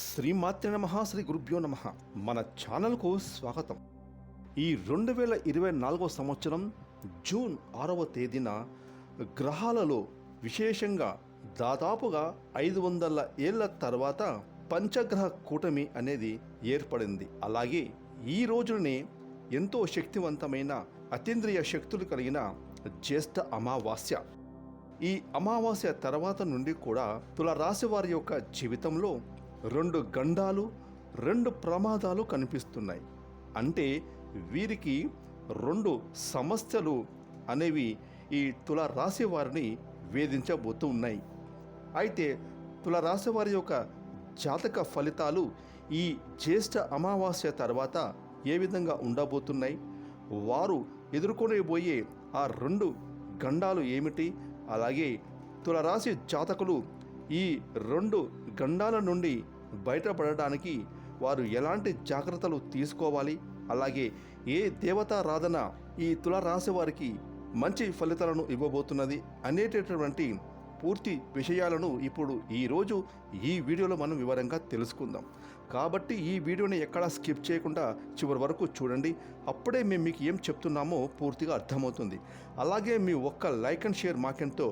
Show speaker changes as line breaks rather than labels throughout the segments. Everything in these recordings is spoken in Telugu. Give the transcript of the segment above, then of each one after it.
శ్రీమాత్ర నమ శ్రీ గురుభ్యో నమ. మన ఛానల్కు స్వాగతం. ఈ రెండు వేల ఇరవై నాలుగవ సంవత్సరం జూన్ ఆరవ తేదీన గ్రహాలలో విశేషంగా దాదాపుగా ఐదు వందల ఏళ్ళ తర్వాత పంచగ్రహ కూటమి అనేది ఏర్పడింది. అలాగే ఈ రోజునే ఎంతో శక్తివంతమైన అతీంద్రియ శక్తులు కలిగిన జ్యేష్ఠ అమావాస్య. ఈ అమావాస్య తర్వాత నుండి కూడా తులరాశి వారి యొక్క జీవితంలో రెండు గండాలు రెండు ప్రమాదాలు కనిపిస్తున్నాయి. అంటే వీరికి రెండు సమస్యలు అనేవి ఈ తులరాశి వారిని వేధించబోతూ ఉన్నాయి. అయితే తులరాశి వారి యొక్క జాతక ఫలితాలు ఈ జ్యేష్ఠ అమావాస్య తర్వాత ఏ విధంగా ఉండబోతున్నాయి? వారు ఎదుర్కొనేబోయే ఆ రెండు గండాలు ఏమిటి? అలాగే తులరాశి జాతకులు ఈ రెండు గండాల నుండి బయటపడటానికి వారు ఎలాంటి జాగ్రత్తలు తీసుకోవాలి? అలాగే ఏ దేవతారాధన ఈ తులరాశి వారికి మంచి ఫలితాలను ఇవ్వబోతున్నది అనేటటువంటి పూర్తి విషయాలను ఇప్పుడు ఈరోజు ఈ వీడియోలో మనం వివరంగా తెలుసుకుందాం. కాబట్టి ఈ వీడియోని ఎక్కడా స్కిప్ చేయకుండా చివరి వరకు చూడండి. అప్పుడే మేము మీకు ఏం చెప్తున్నామో పూర్తిగా అర్థమవుతుంది. అలాగే మీ ఒక్క లైక్ అండ్ షేర్ మాకెంతో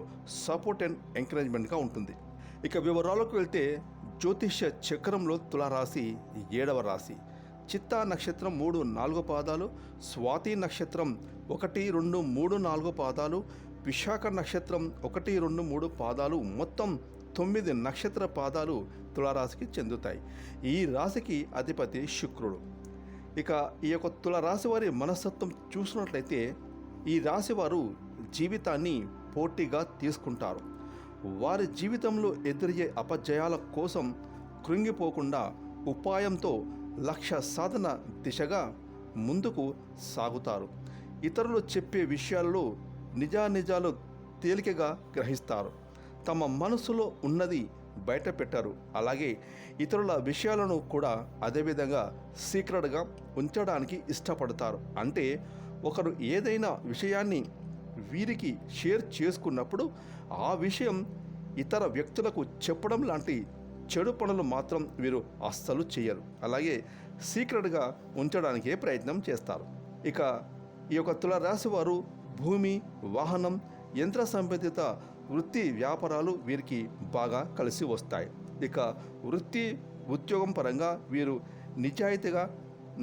సపోర్ట్ అండ్ ఎంకరేజ్మెంట్గా ఉంటుంది. ఇక వివరాలకు వెళ్తే జ్యోతిష్య చక్రంలో తులారాశి ఏడవ రాశి. చిత్తా నక్షత్రం మూడు నాలుగు పాదాలు స్వాతి నక్షత్రం ఒకటి రెండు మూడు నాలుగు పాదాలు విశాఖ నక్షత్రం ఒకటి రెండు మూడు పాదాలు మొత్తం తొమ్మిది నక్షత్ర పాదాలు తులారాశికి చెందుతాయి. ఈ రాశికి అధిపతి శుక్రుడు. ఇక ఈ యొక్క తులరాశి వారి మనస్తత్వం చూసినట్లయితే ఈ రాశి వారు జీవితాన్ని పోటీగా తీసుకుంటారు. వారి జీవితంలో ఎదురయ్యే అపజయాల కోసం కృంగిపోకుండా ఉపాయంతో లక్ష్య సాధన దిశగా ముందుకు సాగుతారు. ఇతరులు చెప్పే విషయాల్లో నిజానిజాలు తేలికగా గ్రహిస్తారు. తమ మనసులో ఉన్నది బయట పెట్టారు అలాగే ఇతరుల విషయాలను కూడా అదేవిధంగా సీక్రెట్గా ఉంచడానికి ఇష్టపడతారు. అంటే ఒకరు ఏదైనా విషయాన్ని వీరికి షేర్ చేసుకున్నప్పుడు ఆ విషయం ఇతర వ్యక్తులకు చెప్పడం లాంటి చెడు పనులు మాత్రం వీరు అస్సలు చేయరు అలాగే సీక్రెట్గా ఉంచడానికే ప్రయత్నం చేస్తారు. ఇక ఈ యొక్క తులరాశి వారు భూమి వాహనం యంత్ర సంబంధిత వృత్తి వ్యాపారాలు వీరికి బాగా కలిసి వస్తాయి. ఇక వృత్తి ఉద్యోగం పరంగా వీరు నిజాయితీగా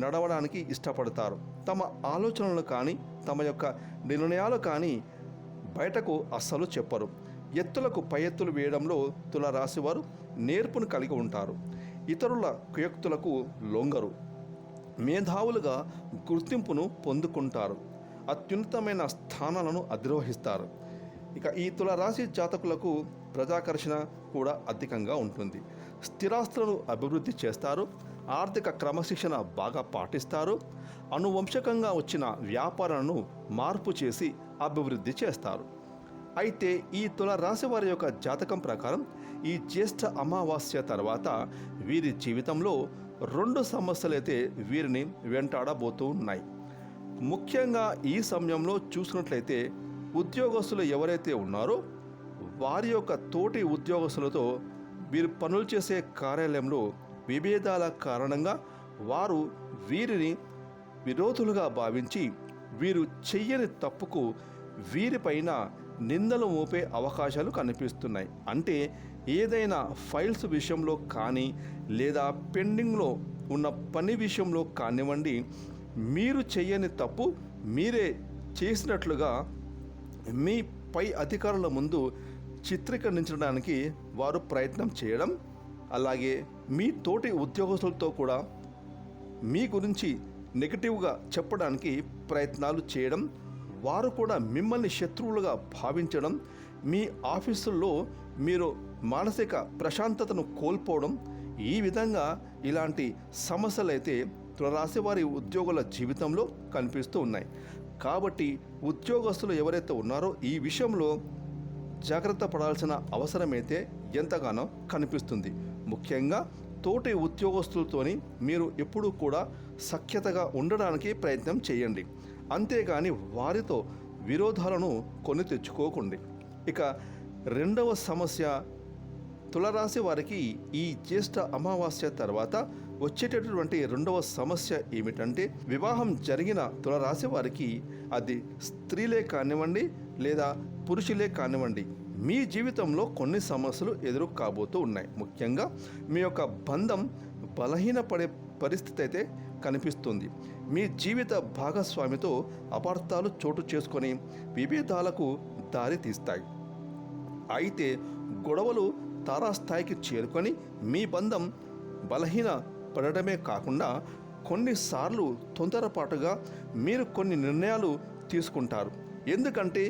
నడవడానికి ఇష్టపడతారు. తమ ఆలోచనలు కానీ తమ యొక్క నిర్ణయాలు కానీ బయటకు అస్సలు చెప్పరు. ఎత్తులకు పై ఎత్తులు వేయడంలో తులరాశి వారు నేర్పును కలిగి ఉంటారు. ఇతరుల కుయక్తులకు లొంగరు. మేధావులుగా గుర్తింపును పొందుకుంటారు. అత్యున్నతమైన స్థానాలను అధిరోహిస్తారు. ఇక ఈ తులరాశి జాతకులకు ప్రజాకర్షణ కూడా అధికంగా ఉంటుంది. స్థిరాస్తులను అభివృద్ధి చేస్తారు. ఆర్థిక క్రమశిక్షణ బాగా పాటిస్తారు. అనువంశకంగా వచ్చిన వ్యాపారాలను మార్పు చేసి అభివృద్ధి చేస్తారు. అయితే ఈ తుల రాశి వారి యొక్క జాతకం ప్రకారం ఈ జ్యేష్ఠ అమావాస్య తర్వాత వీరి జీవితంలో రెండు సమస్యలైతే వీరిని వెంటాడబోతూ ఉన్నాయి. ముఖ్యంగా ఈ సమయంలో చూసినట్లయితే ఉద్యోగస్తులు ఎవరైతే ఉన్నారో వారి యొక్క తోటి ఉద్యోగస్తులతో వీరు పనులు చేసే కార్యాలయంలో విభేదాల కారణంగా వారు వీరిని విరోధులుగా భావించి వీరు చెయ్యని తప్పుకు వీరిపైన నిందలు మోపే అవకాశాలు కనిపిస్తున్నాయి. అంటే ఏదైనా ఫైల్స్ విషయంలో కానీ లేదా పెండింగ్లో ఉన్న పని విషయంలో కానివ్వండి మీరు చేయని తప్పు మీరే చేసినట్లుగా మీ పై అధికారుల ముందు చిత్రీకరించడానికి వారు ప్రయత్నం చేయడం అలాగే మీ తోటి ఉద్యోగస్తులతో కూడా మీ గురించి నెగిటివ్గా చెప్పడానికి ప్రయత్నాలు చేయడం వారు కూడా మిమ్మల్ని శత్రువులుగా భావించడం మీ ఆఫీసుల్లో మీరు మానసిక ప్రశాంతతను కోల్పోవడం ఈ విధంగా ఇలాంటి సమస్యలైతే తులరాశి వారి ఉద్యోగుల జీవితంలో కనిపిస్తూ ఉన్నాయి. కాబట్టి ఉద్యోగస్తులు ఎవరైతే ఉన్నారో ఈ విషయంలో జాగ్రత్త పడాల్సిన అవసరమైతే ఎంతగానో కనిపిస్తుంది. ముఖ్యంగా తోటి ఉద్యోగస్తులతోని మీరు ఎప్పుడూ కూడా సఖ్యతగా ఉండడానికి ప్రయత్నం చేయండి. అంతేగాని వారితో విరోధాలను కొని తెచ్చుకోకండి. ఇక రెండవ సమస్య తులరాశి వారికి ఈ జ్యేష్ఠ అమావాస్య తర్వాత వచ్చేటటువంటి రెండవ సమస్య ఏమిటంటే వివాహం జరిగిన తులరాశి వారికి అది స్త్రీలే కానివ్వండి లేదా పురుషులే కానివ్వండి మీ జీవితంలో కొన్ని సమస్యలు ఎదురు కాబోతూ ఉన్నాయి. ముఖ్యంగా మీ యొక్క బంధం బలహీనపడే పరిస్థితి అయితే కనిపిస్తుంది. మీ జీవిత భాగస్వామితో అపార్థాలు చోటు చేసుకొని విభేదాలకు దారి తీస్తాయి. అయితే గొడవలు తారాస్థాయికి చేరుకొని మీ బంధం బలహీన పడటమే కాకుండా కొన్నిసార్లు తొందరపాటుగా మీరు కొన్ని నిర్ణయాలు తీసుకుంటారు. ఎందుకంటే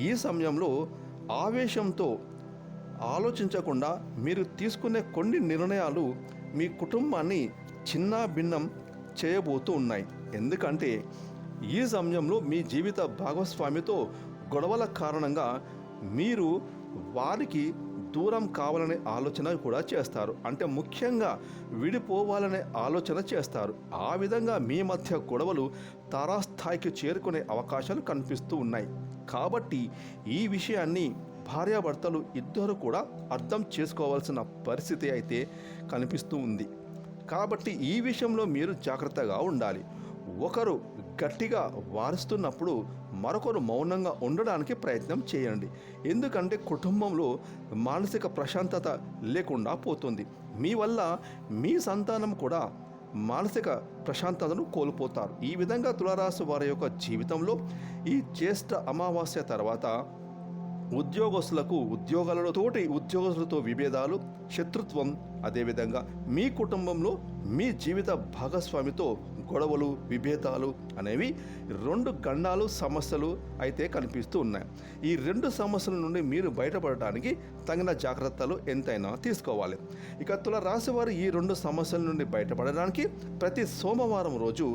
ఈ సమయంలో ఆవేశంతో ఆలోచించకుండా మీరు తీసుకునే కొన్ని నిర్ణయాలు మీ కుటుంబాన్ని చిన్న భిన్నం చేయబోతూ ఉన్నాయి. ఎందుకంటే ఈ సమయంలో మీ జీవిత భాగస్వామితో గొడవల కారణంగా మీరు వారికి దూరం కావాలనే ఆలోచన కూడా చేస్తారు. అంటే ముఖ్యంగా విడిపోవాలనే ఆలోచన చేస్తారు. ఆ విధంగా మీ మధ్య గొడవలు తారాస్థాయికి చేరుకునే అవకాశాలు కనిపిస్తూ ఉన్నాయి. కాబట్టి ఈ విషయాన్ని భార్యాభర్తలు ఇద్దరు కూడా అర్థం చేసుకోవాల్సిన పరిస్థితి అయితే కనిపిస్తూ ఉంది. కాబట్టి ఈ విషయంలో మీరు జాగ్రత్తగా ఉండాలి. ఒకరు గట్టిగా వారుస్తున్నప్పుడు మరొకరు మౌనంగా ఉండడానికి ప్రయత్నం చేయండి. ఎందుకంటే కుటుంబంలో మానసిక ప్రశాంతత లేకుండా పోతుంది. మీ వల్ల మీ సంతానం కూడా మానసిక ప్రశాంతతను కోల్పోతారు. ఈ విధంగా తులారాశి వారి యొక్క జీవితంలో ఈ జ్యేష్ఠ అమావాస్య తర్వాత ఉద్యోగస్తులకు ఉద్యోగాలలో తోటి ఉద్యోగస్తులతో విభేదాలు శత్రుత్వం అదేవిధంగా మీ కుటుంబంలో మీ జీవిత భాగస్వామితో గొడవలు విభేదాలు అనేవి రెండు గండాలు సమస్యలు అయితే కనిపిస్తూ ఉన్నాయి. ఈ రెండు సమస్యల నుండి మీరు బయటపడటానికి తగిన జాగ్రత్తలు ఎంతైనా తీసుకోవాలి. ఇక తుల రాశివారు ఈ రెండు సమస్యల నుండి బయటపడడానికి ప్రతి సోమవారం రోజు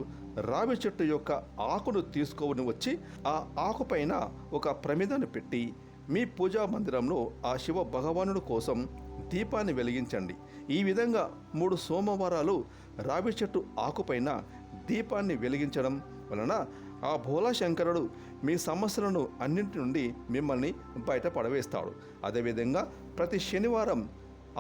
రావి చెట్టు యొక్క ఆకును తీసుకొని వచ్చి ఆ ఆకుపైన ఒక ప్రమిదను పెట్టి మీ పూజా మందిరంలో ఆ శివ భగవానుడు కోసం దీపాన్ని వెలిగించండి. ఈ విధంగా మూడు సోమవారాలు రావి చెట్టు ఆకుపైన దీపాన్ని వెలిగించడం వలన ఆ భోలాశంకరుడు మీ సమస్యలను అన్నింటి నుండి మిమ్మల్ని బయట పడవేస్తాడు అదేవిధంగా ప్రతి శనివారం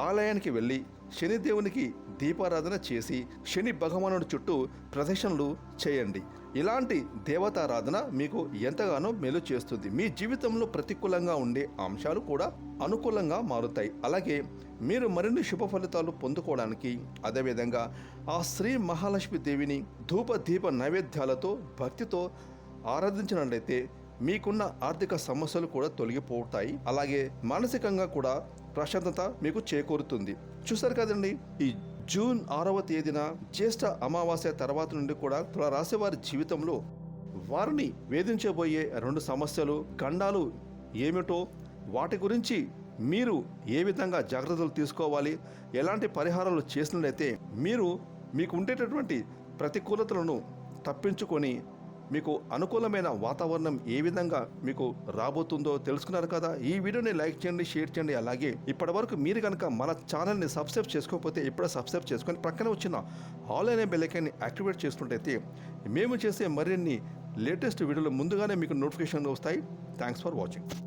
ఆలయానికి వెళ్ళి శనిదేవునికి దీపారాధన చేసి శని భగవానుడి చుట్టూ ప్రదక్షిణలు చేయండి. ఇలాంటి దేవతారాధన మీకు ఎంతగానో మేలు చేస్తుంది. మీ జీవితంలో ప్రతికూలంగా ఉండే అంశాలు కూడా అనుకూలంగా మారుతాయి. అలాగే మీరు మరిన్ని శుభ ఫలితాలు పొందుకోవడానికి అదేవిధంగా ఆ శ్రీ మహాలక్ష్మి దేవిని ధూప దీప నైవేద్యాలతో భక్తితో ఆరాధించినట్లయితే మీకున్న ఆర్థిక సమస్యలు కూడా తొలగిపోతాయి. అలాగే మానసికంగా కూడా ప్రశాంతత మీకు చేకూరుతుంది. చూసారు కదండి ఈ జూన్ ఆరవ తేదీన జ్యేష్ఠ అమావాస్య తర్వాత నుండి కూడా తుల రాశి వారి జీవితంలో వారిని వేధించబోయే రెండు సమస్యలు గండాలు ఏమిటో వాటి గురించి మీరు ఏ విధంగా జాగ్రత్తలు తీసుకోవాలి ఎలాంటి పరిహారాలు చేసినట్లయితే మీరు మీకు ఉండేటటువంటి ప్రతికూలతలను తప్పించుకొని మీకు అనుకూలమైన వాతావరణం ఏ విధంగా మీకు రాబోతుందో తెలుసుకున్నారు కదా? ఈ వీడియోని లైక్ చేయండి షేర్ చేయండి. అలాగే ఇప్పటి వరకు మీరు కనుక మన ఛానల్ని సబ్స్క్రైబ్ చేసుకోకపోతే ఇప్పుడే సబ్స్క్రైబ్ చేసుకొని పక్కన వచ్చిన ఆల్ అనే బెల్లైకాన్ని యాక్టివేట్ చేసుకుంటైతే మేము చేసే మరిన్ని లేటెస్ట్ వీడియోలు ముందుగానే మీకు నోటిఫికేషన్లు వస్తాయి. Thanks for watching